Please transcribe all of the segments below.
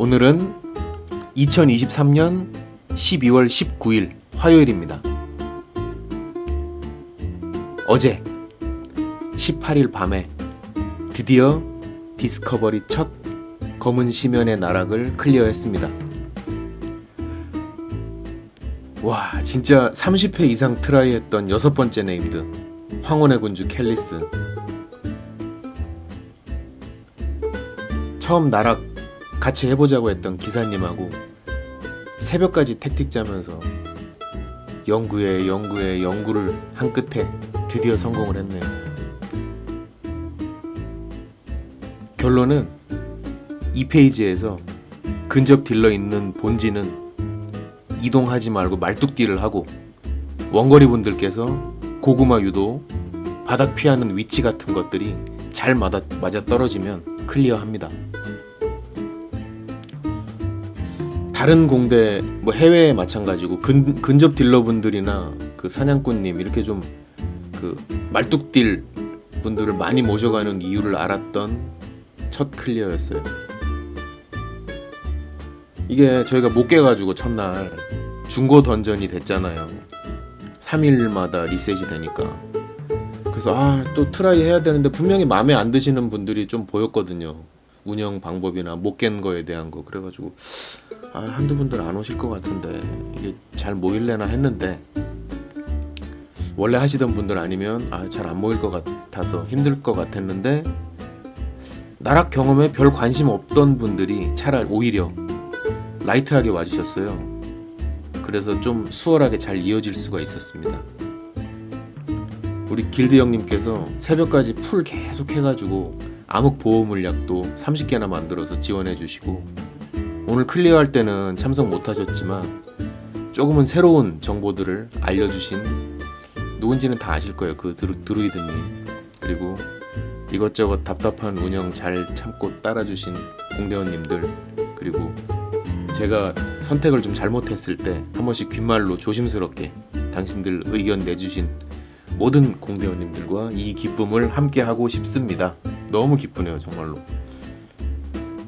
오늘은 2023년 12월 19일 화요일입니다. 어제 18일 밤에 드디어 디스커버리 첫 검은 시면의 나락을 클리어했습니다. 와, 진짜 30회 이상 트라이했던 여섯 번째 네임드 황혼의 군주 켈리스. 처음 나락 같이 해보자고 했던 기사님하고 새벽까지 택틱 짜면서 연구에 연구에 연구를 한 끝에 드디어 성공을 했네요. 결론은 이 페이지에서 근접 딜러 있는 본진은 이동하지 말고 말뚝딜을 하고 원거리 분들께서 고구마 유도, 바닥 피하는 위치 같은 것들이 잘 맞아, 맞아 떨어지면 클리어합니다. 다른 공대 뭐 해외에 마찬가지고 근, 근접 딜러분들이나 그 사냥꾼님 이렇게 좀 그 말뚝딜 분들을 많이 모셔가는 이유를 알았던 첫 클리어였어요. 이게 저희가 못 깨가지고 첫날 중고 던전이 됐잖아요. 3일마다 리셋이 되니까. 그래서 아 또 트라이 해야 되는데 분명히 마음에 안 드시는 분들이 좀 보였거든요. 운영 방법이나 못 깬 거에 대한 거 그래가지고 아 한두 분들 안 오실 것 같은데 이게 잘 모일래나 했는데 원래 하시던 분들 아니면 아 잘 안 모일 것 같아서 힘들 것 같았는데 나락 경험에 별 관심 없던 분들이 차라리 오히려 라이트하게 와주셨어요. 그래서 좀 수월하게 잘 이어질 수가 있었습니다. 우리 길드 형님께서 새벽까지 풀 계속 해가지고 암흑 보호 물약도 30개나 만들어서 지원해 주시고 오늘 클리어할 때는 참석 못하셨지만 조금은 새로운 정보들을 알려주신 누군지는 다 아실 거예요. 그 드루, 드루이드님 그리고 이것저것 답답한 운영 잘 참고 따라주신 공대원님들 그리고 제가 선택을 좀 잘못했을 때 한 번씩 귓말로 조심스럽게 당신들 의견 내주신 모든 공대원님들과 이 기쁨을 함께 하고 싶습니다. 너무 기쁘네요, 정말로.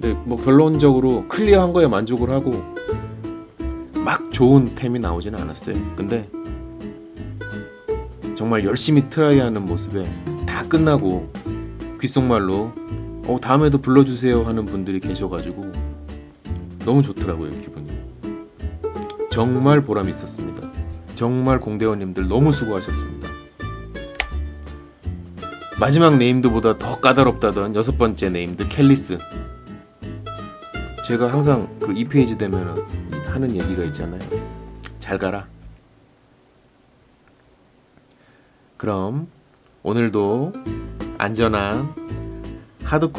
근데 뭐 결론적으로 클리어한 거에 만족을 하고 막 좋은 템이 나오지는 않았어요. 근데 정말 열심히 트라이하는 모습에 다 끝나고 귓속말로 어 다음에도 불러주세요 하는 분들이 계셔가지고 너무 좋더라고요 기분이. 정말 보람 있었습니다. 정말 공대원님들 너무 수고하셨습니다. 마지막 네임드보다 더 까다롭다던 여섯 번째 네임드 켈리스. 제가 항상 그 2페이지 되면은 하는 얘기가 있잖아요. 잘 가라. 그럼 오늘도 안전한 하드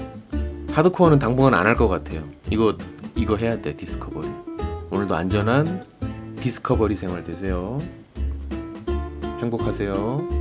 하드코어는 당분간 안 할 것 같아요. 이거 이거 해야 돼 디스커버리. 오늘도 안전한 디스커버리 생활 되세요. 행복하세요.